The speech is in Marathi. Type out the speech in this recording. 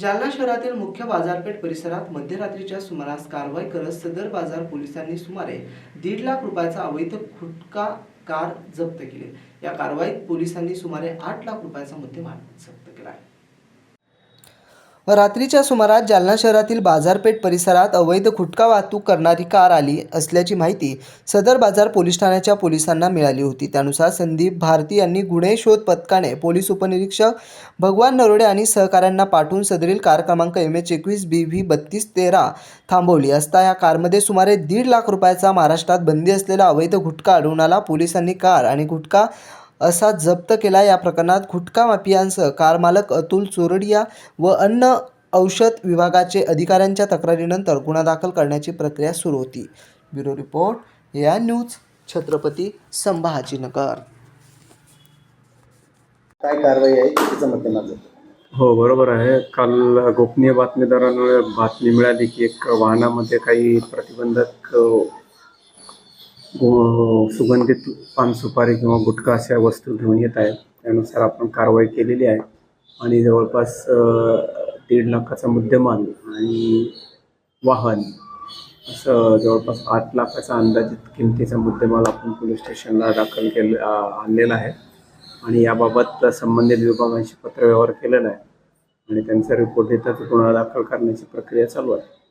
जालना शहरातील मुख्य बाजारपेठ परिसरात मध्यरात्रीच्या सुमारास कारवाई करत सदर बाजार पोलिसांनी सुमारे दीड लाख रुपयाचा अवैध खुटका कार जप्त केली. या कारवाईत पोलिसांनी सुमारे आठ लाख रुपयाचा मुद्देमाल जप्त केला आहे. रात्रीच्या सुमारास जालना शहरातील बाजारपेठ परिसरात अवैध गुटखा वाहतूक करणारी कार आली असल्याची माहिती सदर बाजार पोलीस ठाण्याच्या पोलिसांना मिळाली होती. त्यानुसार संदीप भारती यांनी गुन्हे शोध पथकाने पोलीस उपनिरीक्षक भगवान नरोडे आणि सहकाऱ्यांना पाठवून सदरील कार क्रमांक एम एच एकवीस बी व्ही बत्तीस तेरा थांबवली असता या कारमध्ये सुमारे दीड लाख रुपयाचा महाराष्ट्रात बंदी असलेला अवैध गुटखा आढळून आला. पोलिसांनी कार आणि गुटखा असा जप्त केला. या प्रकरणात गुटखा माफियांसह कार मालक अतुल चोरडिया व अन्न औषध विभागाचे अधिकाऱ्यांच्या तक्रारीनंतर गुन्हा दाखल करण्याची प्रक्रिया सुरू होती. ब्युरो रिपोर्ट या न्यूज छत्रपती संभाजीनगर. काय कारवाई आहे? माध्यमातून हो बरोबर आहे. काल गोपनीय बातमीदारांमुळे बातमी मिळाली की एक वाहनामध्ये काही प्रतिबंधक सुगंधित पान सुपारी किंवा गुटखा अशा वस्तू घेऊन येत आहेत. त्यानुसार आपण कारवाई केलेली आहे. आणि जवळपास दीड लाखाचा मुद्देमाल आणि वाहन असं जवळपास आठ लाखाचा अंदाजित किमतीचा मुद्देमाल आपण पोलीस स्टेशनला दाखल केलं आणलेला आहे. आणि याबाबत संबंधित विभागांशी पत्रव्यवहार केलेला आहे. आणि त्यांचा रिपोर्ट येतात गुन्हा दाखल करण्याची प्रक्रिया चालू आहे.